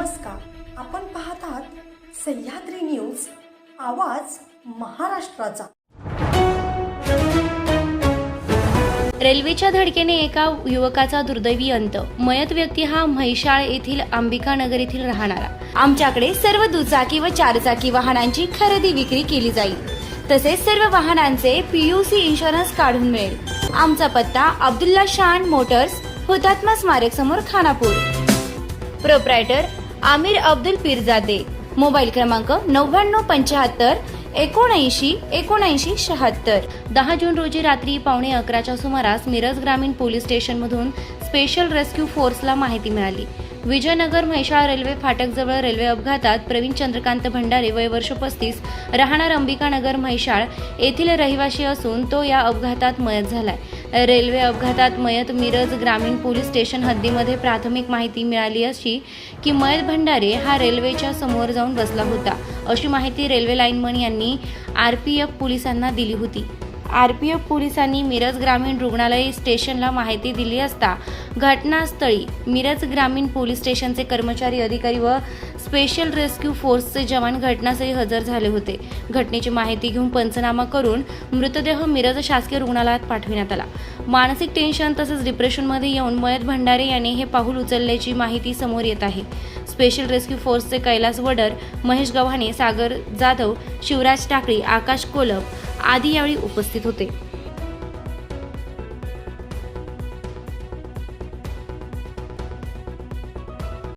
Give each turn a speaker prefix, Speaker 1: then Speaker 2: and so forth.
Speaker 1: नमस्कार. आपण पाहतात सह्याद्री न्यूज आवाज महाराष्ट्राचा.
Speaker 2: रेल्वेच्या धडकेने एका युवकाचा दुर्दैवी अंत. मयत व्यक्ती हा म्हैशाळ येथील अंबिका नगर येथील राहणारा.
Speaker 3: आमच्याकडे सर्व दुचाकी व चारचाकी वाहनांची खरेदी विक्री केली जाईल. तसेच सर्व वाहनांचे पीयूसी इन्शुरन्स काढून मिळेल. आमचा पत्ता अब्दुल्ला शान मोटर्स हुतात्मा स्मारक समोर खानापूर. प्रोप्रायटर आमिर अब्दुल पीरजादे. मोबाईल क्रमांक नव्याण्णव पंच्याहत्तर एकोणऐंशी एकोणऐंशी शहात्तर.
Speaker 2: दहा जून रोजी रात्री पावणे अकराच्या सुमारास मिरज ग्रामीण पोलीस स्टेशनमधून स्पेशल रेस्क्यू फोर्सला माहिती मिळाली. विजयनगर म्हैसाळ रेल्वे फाटकजवळ रेल्वे अपघातात प्रवीण चंद्रकांत भंडारे वय वर्ष पस्तीस राहणार अंबिकानगर म्हैसाळ येथील रहिवासी असून तो या अपघातात मयत झालाय. रेल्वे अपघातात मयत मिरज ग्रामीण पोलीस स्टेशन हद्दीमध्ये प्राथमिक माहिती मिळाली अशी की मयत भंडारे हा रेल्वेच्या समोर जाऊन बसला होता. अशी माहिती रेल्वे लाईनमन यांनी आर पी एफ पोलिसांना दिली होती. आर पी एफ पोलिसांनी मिरज ग्रामीण रुग्णालय स्टेशनला माहिती दिली असता घटनास्थळी मिरज ग्रामीण पोलीस स्टेशनचे कर्मचारी अधिकारी व स्पेशल रेस्क्यू फोर्सचे जवान घटनास्थळी हजर झाले होते. घटनेची माहिती घेऊन पंचनामा करून मृतदेह मिरज शासकीय रुग्णालयात पाठविण्यात आला. मानसिक टेन्शन तसेच डिप्रेशनमध्ये येऊन मयत भंडारे यांनी हे पाऊल उचलल्याची माहिती समोर येत आहे. स्पेशल रेस्क्यू फोर्सचे कैलास वडर महेश गव्हाणे सागर जाधव शिवराज टाकळी आकाश कोलप आदी यावेळी उपस्थित होते.